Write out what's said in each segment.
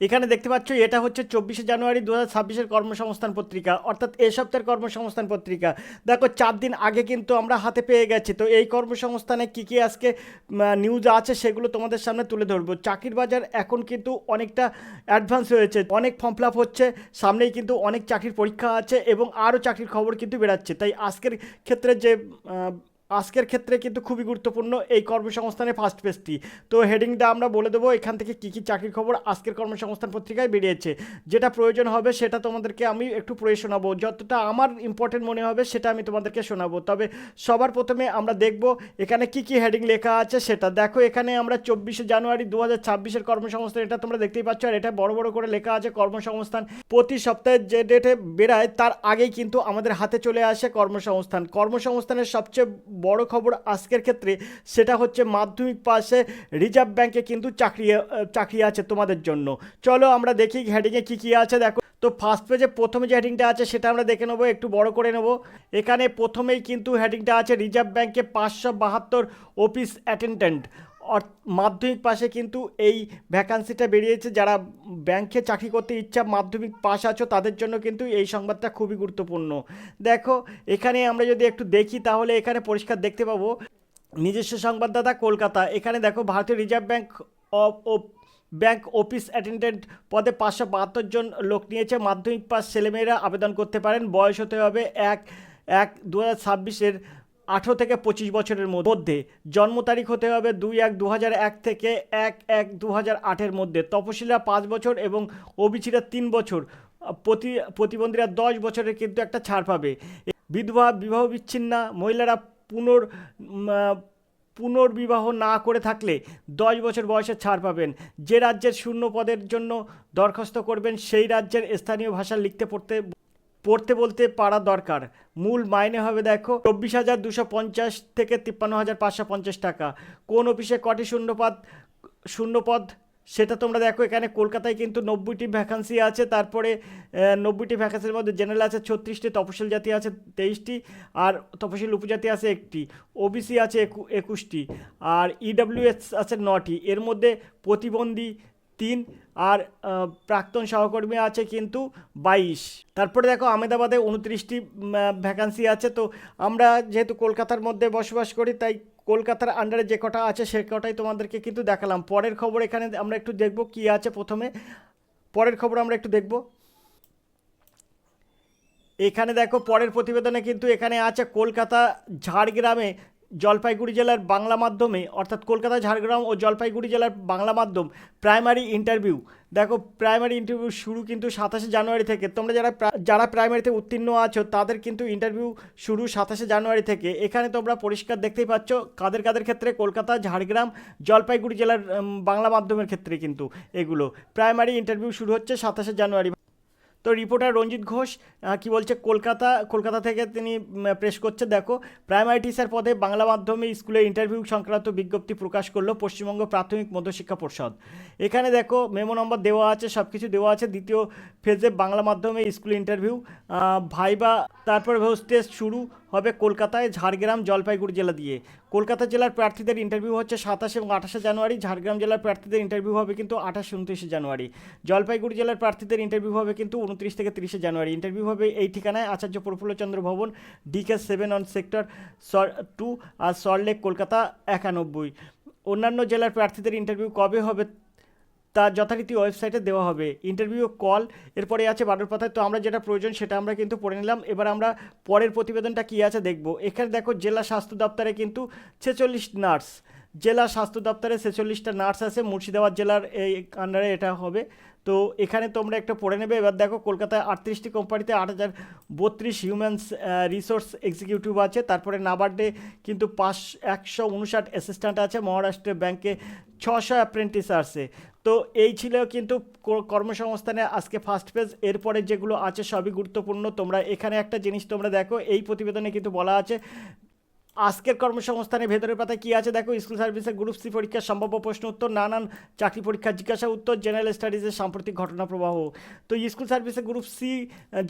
এখানে দেখতে পাচ্ছ, এটা হচ্ছে চব্বিশে জানুয়ারি দু হাজার কর্মসংস্থান পত্রিকা, অর্থাৎ এ সপ্তাহের কর্মসংস্থান পত্রিকা। দেখো, চার দিন আগে কিন্তু আমরা হাতে পেয়ে গেছি। তো এই কর্মসংস্থানে কী কী আজকে নিউজ আছে সেগুলো তোমাদের সামনে তুলে ধরবো। চাকরির বাজার এখন কিন্তু অনেকটা অ্যাডভান্স হয়েছে অনেক ফর্ম ফিল হচ্ছে, সামনেই কিন্তু অনেক চাকরির পরীক্ষা আছে এবং আরও চাকরির খবর কিন্তু বেরাচ্ছে। তাই আজকের ক্ষেত্রে যে আজকের ক্ষেত্রে কিন্তু খুবই গুরুত্বপূর্ণ এই কর্মসংস্থানের ফার্স্ট পেজটি তো হেডিংটা আমরা বলে দেবো, এখান থেকে কী কী চাকরির খবর আজকের কর্মসংস্থান পত্রিকায় বেরিয়েছে। যেটা প্রয়োজন হবে সেটা তোমাদেরকে আমি একটু পড়ে শোনাবো। যতটা আমার ইম্পর্টেন্ট মনে হবে সেটা আমি তোমাদেরকে শোনাবো। তবে সবার প্রথমে আমরা দেখব এখানে কি কি হেডিং লেখা আছে সেটা। দেখো, এখানে আমরা চব্বিশে জানুয়ারি দু হাজার ছাব্বিশের কর্মসংস্থান, এটা তোমরা দেখতেই পাচ্ছ, আর এটা বড় বড় করে লেখা আছে কর্মসংস্থান। প্রতি সপ্তাহে যে ডেটে বেরায়, তার আগেই কিন্তু আমাদের হাতে চলে আসে কর্মসংস্থান। কর্মসংস্থানের সবচেয়ে বড় খবর আজকের ক্ষেত্রে, সেটা হচ্ছে মাধ্যমিক পাশে রিজার্ভ ব্যাংকে কিন্তু চাকরি চাকরি আছে তোমাদের জন্য। চলো আমরা দেখি হেডিংয়ে কী কী আছে, দেখো। তো ফার্স্ট পেজে প্রথমে যে হেডিংটা আছে, সেটা আমরা দেখে নেব, একটু বড় করে নেব। এখানে প্রথমেই কিন্তু হেডিংটা আছে, রিজার্ভ ব্যাংকে পাঁচশো বাহাত্তর অফিস অ্যাটেন্ডেন্ট মাধ্যমিক পাশে কিন্তু এই ভ্যাকান্সিটা বেরিয়েছে। যারা ব্যাংকে চাকরি করতে ইচ্ছা মাধ্যমিক পাস আছো, তাদের জন্য কিন্তু এই সংবাদটা খুবই গুরুত্বপূর্ণ। দেখো, এখানে আমরা যদি একটু দেখি, তাহলে এখানে পরিষ্কার দেখতে পাবো। নিজস্ব সংবাদদাতা কলকাতা। এখানে দেখো, ভারতীয় reserve bank of bank office attendant পদে পাঁচশো বাহাত্তর জন লোক নিয়েছে। মাধ্যমিক পাস ছেলেমেয়েরা আবেদন করতে পারেন। বয়স হতে হবে এক এক দু হাজার ছাব্বিশের আঠেরো থেকে পঁচিশ বছরের মধ্যে জন্ম তারিখ হতে হবে দুই এক দু এক থেকে এক এক দু আটের মধ্যে। তপশিলীরা পাঁচ বছর এবং ওবিসিরা তিন বছর। প্রতি, প্রতিবন্ধীরা দশ বছরের কিন্তু একটা ছাড় পাবে। বিধবা বিবাহ বিচ্ছিন্না, মহিলারা পুনর পুনর্বিবাহ না করে থাকলে দশ বছর বয়সে ছাড় পাবেন। যে রাজ্যের শূন্য পদের জন্য দরখাস্ত করবেন, সেই রাজ্যের স্থানীয় ভাষা লিখতে পড়তে পড়তে বলতে পারা দরকার। মূল মাইনে হবে দেখো চব্বিশ হাজার দুশো পঞ্চাশ থেকে তিপ্পান্ন হাজার পাঁচশো পঞ্চাশ টাকা। কোন অফিসে কটি শূন্যপদ শূন্যপদ সেটা তোমরা দেখো। এখানে কলকাতায় কিন্তু নব্বইটি ভ্যাকান্সি আছে, তারপরে নব্বইটি ভ্যাকান্সির মধ্যে জেনারেল আছে, ছত্রিশটি, তপশিল জাতি আছে, তেইশটি, আর তপশিল উপজাতি আছে একটি। ওবিসি আছে একু- একুশটি, আর ইডাব্লিউএস আছে নটি। এর মধ্যে প্রতিবন্ধী তিন আর প্রাক্তন সহকর্মী আছে কিন্তু বাইশ। তারপরে দেখো আহমেদাবাদে উনত্রিশটি ভ্যাকান্সি আছে। তো আমরা যেহেতু কলকাতার মধ্যে বসবাস করি, তাই কলকাতার আন্ডারে যে কটা আছে, সে কটাই তোমাদেরকে কিন্তু দেখালাম। পরের খবর এখানে আমরা একটু দেখব কি আছে প্রথমে। পরের খবর আমরা একটু দেখব। এখানে দেখো পরের প্রতিবেদনে কিন্তু এখানে আছে কলকাতা ঝাড়গ্রামে জলপাইগুড়ি জেলার বাংলা মাধ্যমে, অর্থাৎ কলকাতা, ঝাড়গ্রাম ও জলপাইগুড়ি জেলার বাংলা মাধ্যম প্রাইমারি ইন্টারভিউ দেখো প্রাইমারি ইন্টারভিউ শুরু কিন্তু সাতাশে জানুয়ারি থেকে। তোমরা যারা যারা প্রাইমারিতে উত্তীর্ণ আছো, তাদের কিন্তু ইন্টারভিউ শুরু সাতাশে জানুয়ারি থেকে। এখানে তোমরা পরিষ্কার দেখতেই পাচ্ছ কাদের কাদের ক্ষেত্রে কলকাতা, ঝাড়গ্রাম, জলপাইগুড়ি জেলার বাংলা মাধ্যমের ক্ষেত্রে কিন্তু এগুলো। প্রাইমারি ইন্টারভিউ শুরু হচ্ছে সাতাশে জানুয়ারি। তো রিপোর্টার রঞ্জিত ঘোষ কি বলছে, কলকাতা কলকাতা থেকে তিনি প্রেস করছে, দেখো প্রাইমারি টিচার পদে বাংলা মাধ্যমে স্কুলে ইন্টারভিউ সংক্রান্ত বিজ্ঞপ্তি প্রকাশ করল পশ্চিমবঙ্গ প্রাথমিক মধ্যশিক্ষা পর্ষদ। এখানে দেখো মেমো নম্বর দেওয়া আছে সব কিছু দেওয়া আছে, দ্বিতীয় ফেজে বাংলা মাধ্যমে স্কুল ইন্টারভিউ ভাইবা তারপর হোস্টেস শুরু হবে কলকাতায়, ঝাড়গ্রাম, জলপাইগুড়ি জেলা দিয়ে। কলকাতা জেলার প্রার্থীদের ইন্টারভিউ হচ্ছে সাতাশে এবং আঠাশে জানুয়ারি। ঝাড়গ্রাম জেলার প্রার্থীদের ইন্টারভিউ হবে কিন্তু আঠাশ উনত্রিশে জানুয়ারি। জলপাইগুড়ি জেলার প্রার্থীদের ইন্টারভিউ হবে কিন্তু উনত্রিশ থেকে তিরিশে জানুয়ারি। ইন্টারভিউ হবে এই ঠিকানায় Acharya Prafullachandra Bhavan DK seven on sector two আর সল্টলেক কলকাতা একানব্বই। অন্যান্য জেলার প্রার্থীদের ইন্টারভিউ কবে হবে তা যথারীতি ওয়েবসাইটে দেওয়া হবে। ইন্টারভিউ কল এরপরে আছে বারোর পাতায়। তো আমরা যেটা প্রয়োজন সেটা আমরা কিন্তু পড়ে নিলাম। এবার আমরা পরের প্রতিবেদনটা কী আছে দেখব। এখানে দেখো, জেলা স্বাস্থ্য দপ্তরে কিন্তু ছেচল্লিশ নার্স। জেলা স্বাস্থ্য দপ্তরে ছেচল্লিশটা নার্স আছে। মুর্শিদাবাদ জেলার এই আন্ডারে এটা হবে। তো এখানে তোমরা একটা পড়ে নেবে। এবার দেখো, কলকাতায় আটত্রিশটি কোম্পানিতে আট হাজার বত্রিশ হিউম্যানস রিসোর্স এক্সিকিউটিভ আছে। তারপরে নাবার্ডে কিন্তু পাঁচ, একশো উনষাট অ্যাসিস্ট্যান্ট আছে। মহারাষ্ট্রের ব্যাংকে ছশো অ্যাপ্রেন্টিস আছে। তো এই ছিল কিন্তু কর্মসংস্থানে আজকে ফার্স্ট পেজ এরপরে যেগুলো আছে সবই গুরুত্বপূর্ণ। তোমরা এখানে একটা জিনিস তোমরা দেখো, এই প্রতিবেদনে কিন্তু বলা আছে আজকের কর্মসংস্থানের ভেতরের পাতায় কি আছে? দেখো, স্কুল সার্ভিসের গ্রুপ সি পরীক্ষার সম্ভাব্য প্রশ্ন উত্তর, নানান চাকরি পরীক্ষার জিজ্ঞাসা উত্তর, জেনারেল স্টাডিজের সাম্প্রতিক ঘটনা প্রবাহ। তো স্কুল সার্ভিসে গ্রুপ সি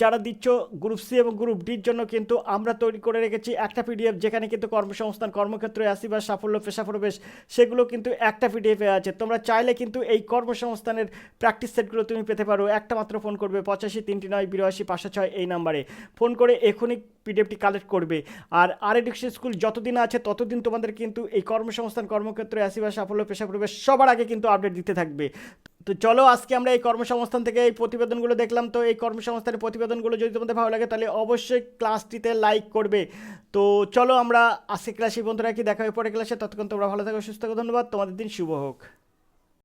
যারা দিচ্ছ, গ্রুপ সি এবং গ্রুপ ডির জন্য কিন্তু আমরা তৈরি করে রেখেছি একটা পিডিএফ যেখানে কিন্তু কর্মসংস্থান, কর্মক্ষেত্রে আসি বা সাফল্য পেশা প্রবেশ সেগুলো কিন্তু একটা পিডিএফে আছে। তোমরা চাইলে কিন্তু এই কর্মসংস্থানের প্র্যাকটিস সেটগুলো তুমি পেতে পারো। একটা মাত্র ফোন করবে, পঁচাশি, তিনটি নয়, বিরাশি, পাঁচশো ছয়, এই নাম্বারে। ফোন করে এখনই পিডিএফটি কালেক্ট করবে। আর আর এডুকেশন স্কুল যতদিন আছে, ততদিন তোমাদের কিন্তু এই কর্মসংস্থান, কর্মক্ষেত্রে আসি বা সাফল্য পেশা প্রবেশ সবার আগে কিন্তু আপডেট দিতে থাকবে। তো চলো, আজকে আমরা এই কর্মসংস্থান থেকে এই প্রতিবেদনগুলো দেখলাম। তো এই কর্মসংস্থানের প্রতিবেদনগুলো যদি তোমাদের ভালো লাগে, তাহলে অবশ্যই ক্লাসটিতে লাইক করবে। তো চলো, আমরা আজকে ক্লাসে বন্ধুরা কি দেখা হয়ে পরে ক্লাসে ততক্ষণ তোমরা ভালো থাকো, সুস্থ থাকো। ধন্যবাদ। তোমাদের দিন শুভ হোক।